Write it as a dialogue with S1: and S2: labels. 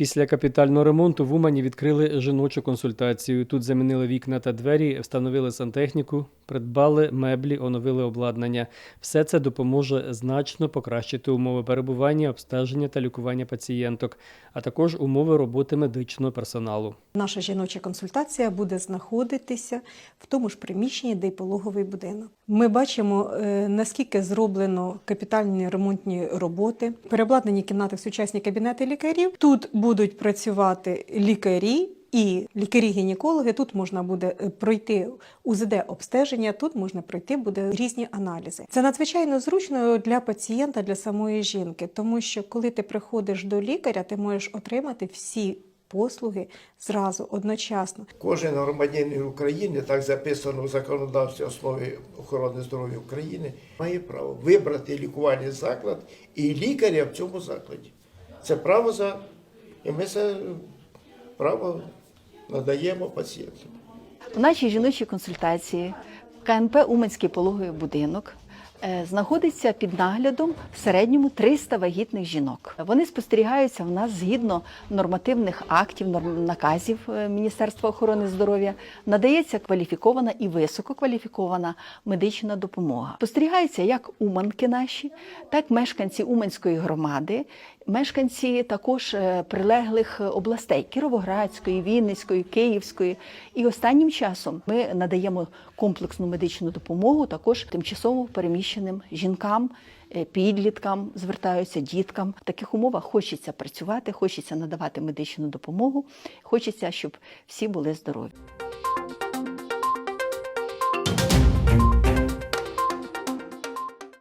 S1: Після капітального ремонту в Умані відкрили жіночу консультацію. Тут замінили вікна та двері, встановили сантехніку, придбали меблі, оновили обладнання. Все це допоможе значно покращити умови перебування, обстеження та лікування пацієнток, а також умови роботи медичного персоналу.
S2: Наша жіноча консультація буде знаходитися в тому ж приміщенні, де й пологовий будинок. Ми бачимо, е, наскільки зроблено капітальні ремонтні роботи, переобладнані кімнати в сучасні кабінети лікарів. Тут будуть працювати лікарі. І лікарі-гінекологи тут можна буде е, пройти УЗД обстеження, тут можна пройти буде різні аналізи. Це надзвичайно зручно для пацієнта, для самої жінки, тому що коли ти приходиш до лікаря, ти можеш отримати всі послуги зразу одночасно.
S3: Кожен громадянин України, так записано в законодавстві основи охорони здоров'я України, має право вибрати лікувальний заклад і лікаря в цьому закладі. Це право за і ми це право надаємо пацієнту.
S4: У нашій жіночій консультації КНП Уманський пологовий будинок е, знаходиться під наглядом в середньому 300 вагітних жінок. Вони спостерігаються в нас згідно нормативних актів, наказів е, Міністерства охорони здоров'я. Надається кваліфікована і висококваліфікована медична допомога. Спостерігаються як уманки наші, так мешканці Уманської громади, мешканці також е, прилеглих областей Кіровоградської, Вінницької, Київської. І останнім часом ми надаємо комплексну медичну допомогу також тимчасово переміщеним жінкам. е, Підліткам звертаються діткам в таких умовах хочеться працювати, хочеться надавати медичну допомогу, хочеться, щоб всі були здорові.